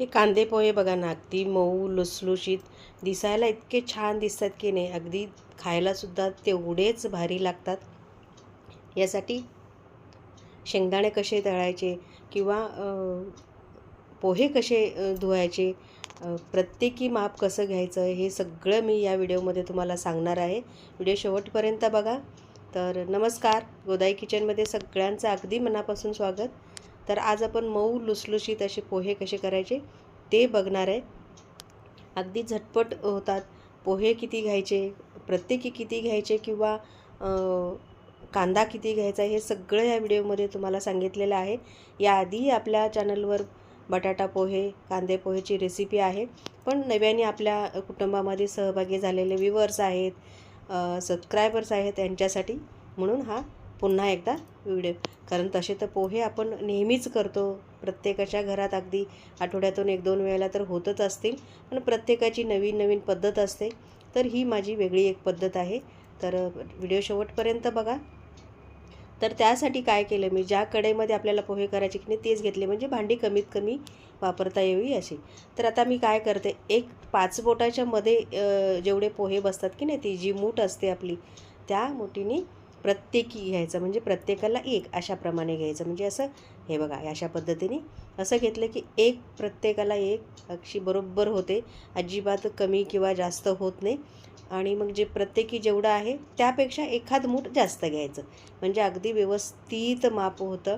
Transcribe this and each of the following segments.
हे कांदे पोहे बघा ना अगदी मऊ लुसलुशीत दिसायला इतके छान दिसतात की नाही. अगदी खायलासुद्धा तेवढेच भारी लागतात. यासाठी शेंगदाणे कसे तळायचे किंवा पोहे कसे धुवायचे प्रत्येकी माप कसं घ्यायचं हे सगळं मी या व्हिडिओमध्ये तुम्हाला सांगणार आहे. व्हिडिओ शेवटपर्यंत बघा. तर नमस्कार. गोदाई किचनमध्ये सगळ्यांचं अगदी मनापासून स्वागत. तर आज आपण मऊ लुसलुशीत असे पोहे कसे करायचे ते बघणार आहे. अगदी झटपट होतात. पोहे किती घ्यायचे प्रत्येकी किती घ्यायचे किंवा कांदा किती घ्यायचा हे सगळं या व्हिडिओमध्ये तुम्हाला सांगितलेलं आहे. याआधी आपल्या चॅनलवर बटाटा पोहे कांदे पोहेची रेसिपी आहे. पण नव्याने आपल्या कुटुंबामध्ये सहभागी झालेले व्ह्युअर्स आहेत सबस्क्रायबर्स आहेत त्यांच्यासाठी म्हणून हा पुन्हा एकदा व्हिडिओ. कारण तसे तर पोहे आपण नेहमीच करतो. प्रत्येकाच्या घरात अगदी आठवड्यातून एक दोन वेळेला तर होतच असतील. पण प्रत्येकाची नवीन नवीन पद्धत असते. तर ही माझी वेगळी एक पद्धत आहे. तर व्हिडिओ शेवटपर्यंत बघा. तर त्यासाठी काय केलं मी? ज्या कढईमध्ये आपल्याला पोहे करायचे की नाही तेच घेतले. म्हणजे भांडी कमीत कमी वापरता यावी अशी. तर आता मी काय करते? एक पाच बोटाच्या मध्ये जेवढे पोहे बसतात की नाही ती जी मूठ असते आपली त्या मुठीने प्रत्येकी घ्यायचं म्हणजे प्रत्येकाला एक अशाप्रमाणे घ्यायचं. म्हणजे असं हे बघा अशा पद्धतीने असं घेतलं की एक प्रत्येकाला एक अक्षी बरोबर होते. अजिबात कमी किंवा जास्त होत नाही. आणि मग जे प्रत्येकी जेवढं आहे त्यापेक्षा एखाद मूठ जास्त घ्यायचं. म्हणजे अगदी व्यवस्थित माप होतं.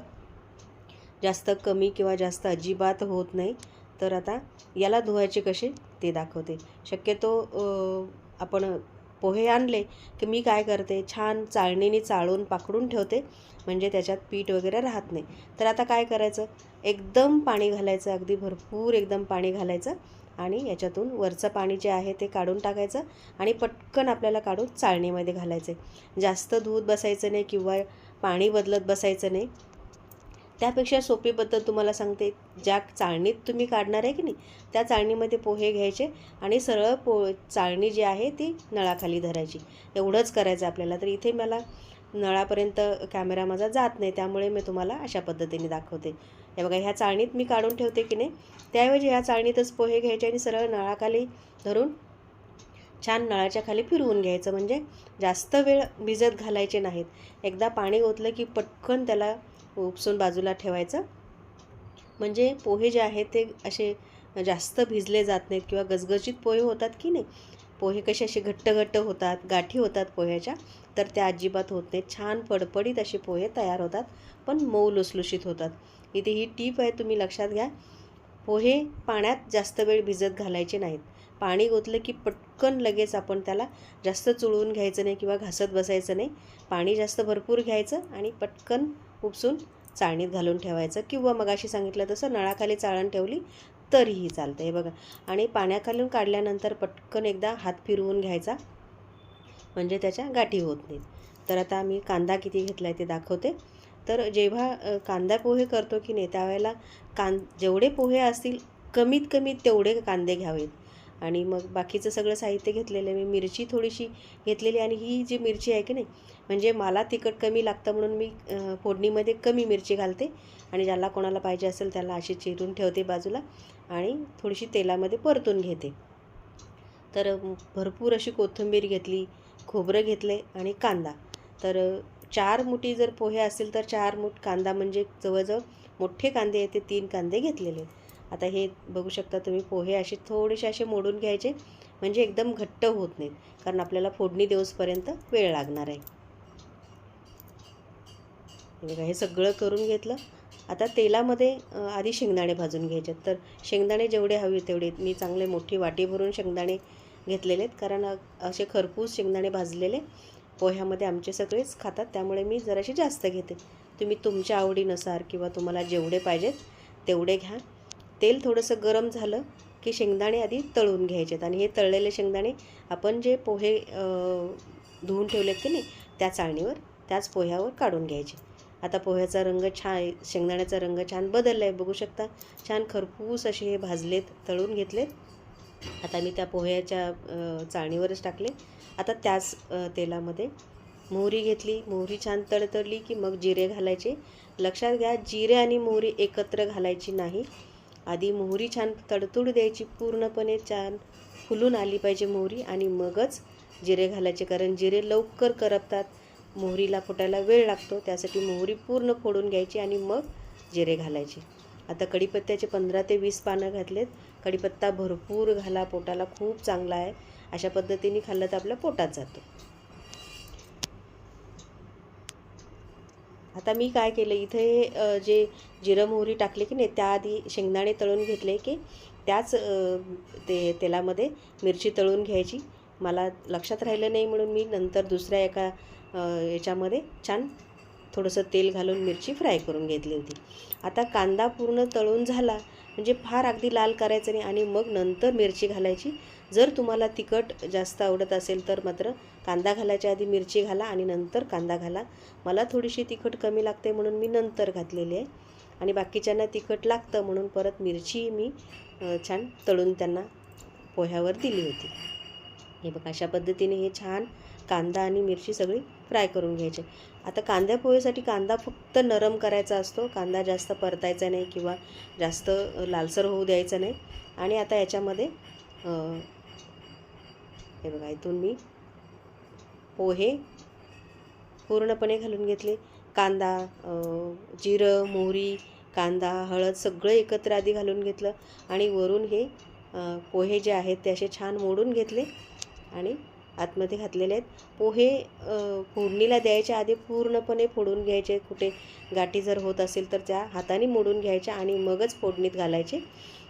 जास्त कमी किंवा जास्त अजिबात होत नाही. तर आता याला धुवायचे कसे? ते दाखवते. शक्यतो आपण पोहे आणले की मी काय करते? छान चाळणीने चाळून पाकडून ठेवते. म्हणजे त्याच्यात पीठ वगैरे राहत नाही. तर आता काय करायचं? एकदम पाणी घालायचं. अगदी भरपूर एकदम पाणी घालायचं आणि याच्यातून वरचं पाणी जे आहे ते काढून टाकायचं आणि पटकन आपल्याला काढून चाळणीमध्ये घालायचं. जास्त दूध बसायचं नाही किंवा पाणी बदलत बसायचं नाही. त्यापेक्षा सोपी पद्धत तुम्हाला सांगते. ज्या चाळणीत तुम्ही काढणार आहे की नाही त्या चाळणीमध्ये पोहे घ्यायचे आणि सरळ पो चाळणी जी आहे ती नळाखाली धरायची. एवढंच करायचं आपल्याला. तर इथे मला नळापर्यंत कॅमेरा माझा जात नाही त्यामुळे मी तुम्हाला अशा पद्धतीने दाखवते. हे बघा ह्या चाळणीत मी काढून ठेवते की नाही त्याऐवजी ह्या चाळणीतच पोहे घ्यायचे आणि सरळ नळाखाली धरून छान नळाच्या खाली फिरवून घ्यायचं. म्हणजे जास्त वेळ भिजत घालायचे नाहीत. एकदा पाणी ओतलं की पटकन त्याला उपसून बाजूला ठेवायचं. म्हणजे पोहे जे आहेत ते असे जास्त भिजले जात नाहीत किंवा गजगजीत पोहे होतात की नाही? पोहे कसे असे घट्ट घट्ट होतात गाठी होतात पोह्याच्या तर त्या अजिबात होत नाहीत. छान फडफडीत असे पोहे तयार होतात पण मऊ लुसलुशीत होतात. इथे ही टीप आहे तुम्ही लक्षात घ्या. पोहे पाण्यात जास्त वेळ भिजत घालायचे नाहीत. पाणी ओतलं की पटकन लगेच आपण त्याला जास्त चुळवून घ्यायचं नाही किंवा घासत बसायचं नाही. पाणी जास्त भरपूर घ्यायचं आणि पटकन उपसून चाळणीत घालून ठेवायचं किंवा मगाशी सांगितलं तसं नळाखाली चाळण ठेवली तरीही चालतं. हे बघा. आणि पाण्याखालून काढल्यानंतर पटकन एकदा हात फिरवून घ्यायचा. म्हणजे त्याच्या गाठी होत नाहीत. तर आता मी कांदा किती घेतला आहे ते दाखवते. तर जेव्हा कांदा पोहे करतो की नाही त्यावेळेला कां जेवढे पोहे असतील कमीत कमी तेवढे कांदे घ्यावेत. आणि मग बाकीचं सगळं साहित्य घेतलेलं आहे. मी मिरची थोडीशी घेतलेली आणि ही जी मिरची आहे की नाही म्हणजे मला तिखट कमी लागतं म्हणून मी फोडणीमध्ये कमी मिरची घालते आणि ज्याला कोणाला पाहिजे असेल त्याला अशी चिरून ठेवते बाजूला आणि थोडीशी तेलामध्ये परतून घेते. तर भरपूर अशी कोथिंबीर घेतली खोबरं घेतले आणि कांदा. तर चार मुठी जर पोहे असतील तर चार मुठ कांदा म्हणजे जवळजवळ मोठे कांदे आहेत ते तीन कांदे घेतलेले आहेत. आता हे बघू शकता तुम्ही पोहे असे थोडेसे असे मोडून घ्यायचे म्हणजे एकदम घट्ट होत नाहीत कारण आपल्याला फोडणी देऊसपर्यंत वेळ लागणार आहे. बघा हे सगळं करून घेतलं. आता तेलामध्ये आधी शेंगदाणे भाजून घ्यायचे. तर शेंगदाणे जेवढे हवे तेवढे. मी चांगले मोठी वाटी भरून शेंगदाणे घेतलेले आहेत कारण असे खरपूस शेंगदाणे भाजलेले पोह्यामध्ये आमचे सगळेच खातात त्यामुळे मी जराशी जास्त घेते. तुम्ही तुमच्या आवडीनुसार किंवा तुम्हाला जेवढे पाहिजेत तेवढे घ्या. तेल थोडंसं गरम झालं की शेंगदाणे आधी तळून घ्यायचेत. आणि हे तळलेले शेंगदाणे आपण जे पोहे धुवून ठेवलेत की नाही त्या चाळणीवर त्याच पोह्यावर काढून घ्यायचे. आता पोह्याचा रंग छान शेंगदाण्याचा रंग छान बदलला आहे बघू शकता छान खरपूस असे हे भाजलेत तळून घेतलेत. आता मी त्या पोह्याच्या चाळणीवरच टाकले. आता त्याच तेलामध्ये मोहरी घेतली. मोहरी छान तडतडली की मग जिरे घालायचे. लक्षात घ्या जिरे आणि मोहरी एकत्र घालायची नाही. आधी मोहरी छान तडतूड द्यायची पूर्णपणे छान फुलून आली पाहिजे मोहरी आणि मगच जिरे घालायचे कारण जिरे लवकर करपतात. मोहरीला फुटायला वेळ लागतो त्यासाठी मोहरी पूर्ण फोडून घ्यायची आणि मग जिरे घालायचे. आता कढीपत्त्याचे पंधरा ते वीस पानं घातलेत. कढीपत्ता भरपूर घाला पोटाला खूप चांगला आहे. अशा पद्धतीने खाल्लं तर आपल्या पोटात जातो. आता मी काय केलं इथे जे जिरं मोहरी टाकले की नाही त्याआधी शेंगदाणे तळून घेतले की त्याच ते तेलामध्ये मिरची तळून घ्यायची. मला लक्षात राहिलं नाही म्हणून मी नंतर दुसऱ्या एका याच्यामध्ये छान थोडंसं तेल घालून मिरची फ्राय करून घेतली होती. आता कांदा पूर्ण तळून झाला म्हणजे फार अगदी लाल करायचं नाही आणि मग नंतर मिरची घालायची. जर तुम्हाला तिखट जास्त आवडत असेल तर मात्र कांदा घालायच्या आधी मिरची घाला आणि नंतर कांदा घाला. मला थोडीशी तिखट कमी लागते म्हणून मी नंतर घातलेली आहे. आणि बाकीच्यांना तिखट लागतं म्हणून परत मिरची मी छान तळून त्यांना पोह्यावर दिली होती. हे बघा अशा पद्धतीने हे छान कांदा आणि मिरची सगळी फ्राय करून घ्यायची. आता कांद्या पोहेसाठी कांदा फक्त नरम करायचा असतो कांदा जास्त परतायचा नाही किंवा जास्त लालसर होऊ द्यायचा नाही. आणि आता याच्यामध्ये हे बघा इथून मी पोहे पूर्णपणे घालून घेतले. कांदा जिरं मोहरी कांदा हळद सगळं एकत्र आधी घालून घेतलं आणि वरून हे पोहे जे आहेत ते असे छान मोडून घेतले. आणि आतमध्ये घातलेले आहेत. पोहे फोडणीला द्यायच्या आधी पूर्णपणे फोडून घ्यायचे. कुठे गाठी जर होत असेल तर त्या हाताने मोडून घ्यायच्या आणि मगच फोडणीत घालायचे.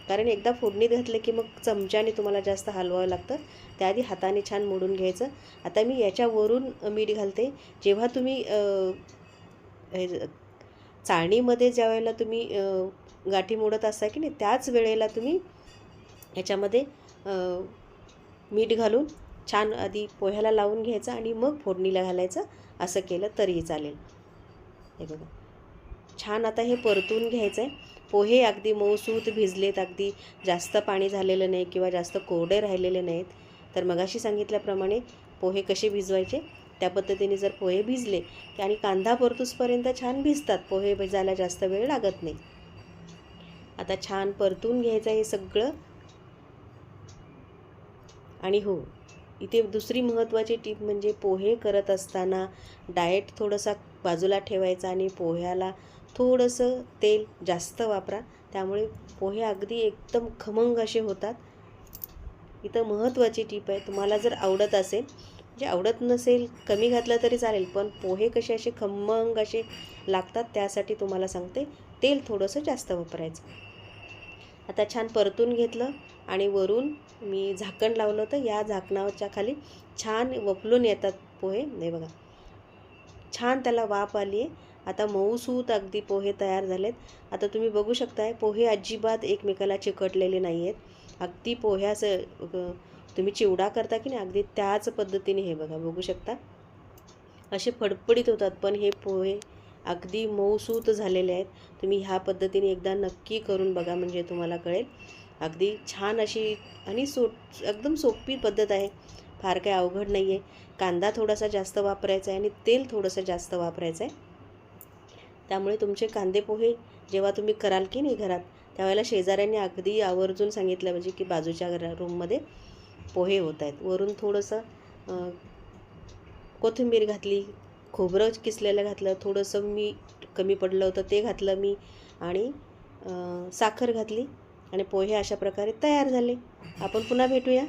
कारण एकदा फोडणीत घातलं की मग चमच्याने तुम्हाला जास्त हलवावं लागतं. त्याआधी हाताने छान मोडून घ्यायचं. आता मी याच्यावरून मीठ घालते. जेव्हा तुम्ही हे चाळणीमध्ये ज्या वेळेला तुम्ही गाठी मोडत असता की नाही त्याच वेळेला तुम्ही याच्यामध्ये मीठ घालून छान आधी पोह्याला लावून घ्यायचं आणि मग फोडणीला घालायचं. असं केलं तरीही चालेल. हे बघा. छान आता हे परतून घ्यायचं आहे पोहे अगदी मऊसूत भिजलेत अगदी जास्त पाणी झालेलं नाही किंवा जास्त कोरडे राहिलेले नाहीत. तर मगाशी सांगितल्याप्रमाणे पोहे कसे भिजवायचे? त्या पद्धतीने जर पोहे भिजले की आणि कांदा परतूसपर्यंत छान भिजतात पोहे भिजायला जास्त वेळ लागत नाही. आता छान परतून घ्यायचं हे सगळं. आणि हो इथे दुसरी महत्त्वाची टीप म्हणजे पोहे करत असताना डाएट थोडंसा बाजूला ठेवायचा आणि पोह्याला थोडंसं तेल जास्त वापरा. त्यामुळे पोहे अगदी एकदम खमंग असे होतात. इथं महत्त्वाची टीप आहे. तुम्हाला जर आवडत असेल जे आवडत नसेल कमी घातलं तरी चालेल पण पोहे कसे असे खमंग असे लागतात त्यासाठी तुम्हाला सांगते. तेल थोडंसं जास्त वापरायचं. आता छान परतून घेतलं आणि वरून मी झाकण लावलं होतं. या झाकणाच्या खाली छान वपलून येतात पोहे. नाही बघा. छान त्याला वाफ आली आहे. आता मऊसूत अगदी पोहे तयार झालेत. आता तुम्ही बघू शकताय पोहे अजिबात एकमेकाला चिकटलेले नाही आहेत अगदी पोह्याचं तुम्ही चिवडा करता की नाही अगदी त्याच पद्धतीने हे बघा बघू शकता. असे फडफडीत होतात पण हे पोहे अगदी मऊसूत झालेले आहेत. तुम्ही ह्या पद्धतीने एकदा नक्की करून बघा म्हणजे तुम्हाला कळेल. अगदी छान अशी आणि सो एकदम सोपी पद्धत आहे. फार काही अवघड नाही आहे कांदा थोडासा जास्त वापरायचा आहे आणि तेल थोडंसं जास्त वापरायचं आहे. त्यामुळे तुमचे कांदे पोहे जेव्हा तुम्ही कराल की नाही घरात त्यावेळेला शेजाऱ्यांनी अगदी आवर्जून सांगितलं म्हणजे की बाजूच्या घरा रूममध्ये पोहे होत आहेत. वरून थोडंसं कोथिंबीर घातली खोबरं किसलेलं घातलं थोडंसं मीठ कमी पडलं होतं ते घातलं मी आणि साखर घातली आणि पोहे अशा प्रकारे तयार झाले. आपण पुन्हा भेटूया.